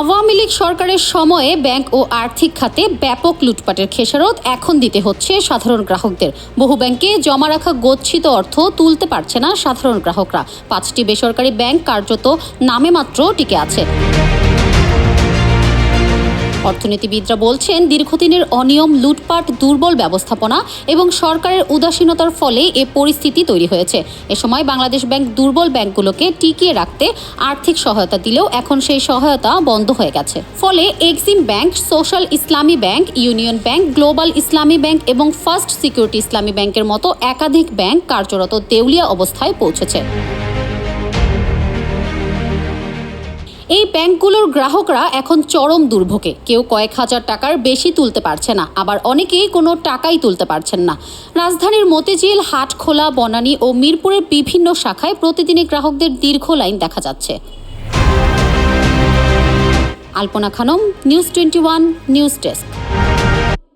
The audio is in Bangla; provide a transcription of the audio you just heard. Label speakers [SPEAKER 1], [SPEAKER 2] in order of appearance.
[SPEAKER 1] আওয়ামী লীগ সরকারের সময়ে ব্যাংক ও আর্থিক খাতে ব্যাপক লুটপাটের খেসারত এখন দিতে হচ্ছে সাধারণ গ্রাহকদের। বহু ব্যাংকে জমা রাখা গচ্ছিত অর্থ তুলতে পারছে না সাধারণ গ্রাহকরা। পাঁচটি বেসরকারি ব্যাংক কার্যত নামে মাত্র টিকে আছে। অর্থনীতিবিদরা বলছেন, দীর্ঘদিনের অনিয়ম, লুটপাট, দুর্বল ব্যবস্থাপনা এবং সরকারের উদাসীনতার ফলে এ পরিস্থিতি তৈরি হয়েছে। এ সময় বাংলাদেশ ব্যাংক দুর্বল ব্যাংকগুলোকে টিকিয়ে রাখতে আর্থিক সহায়তা দিলেও এখন সেই সহায়তা বন্ধ হয়ে গেছে। ফলে Exim Bank, Social Islami Bank, Union Bank, Global Islami Bank এবং ফার্স্ট সিকিউরিটি ইসলামী ব্যাংকের মতো একাধিক ব্যাংক কার্যরত দেউলিয়া অবস্থায় পৌঁছেছে। এই ব্যাংকগুলোর গ্রাহকরা এখন চরম দুর্ভোগে। কেউ কয়েক হাজার টাকার বেশি তুলতে পারছে না, আবার অনেকেই কোনো টাকাই তুলতে পারছেন না। রাজধানীর মতিঝিল, হাটখোলা, বনানী ও মিরপুরের বিভিন্ন শাখায় প্রতিদিনই গ্রাহকদের দীর্ঘ লাইন দেখা যাচ্ছে। Alpana Khanam, News Twenty One, news desk.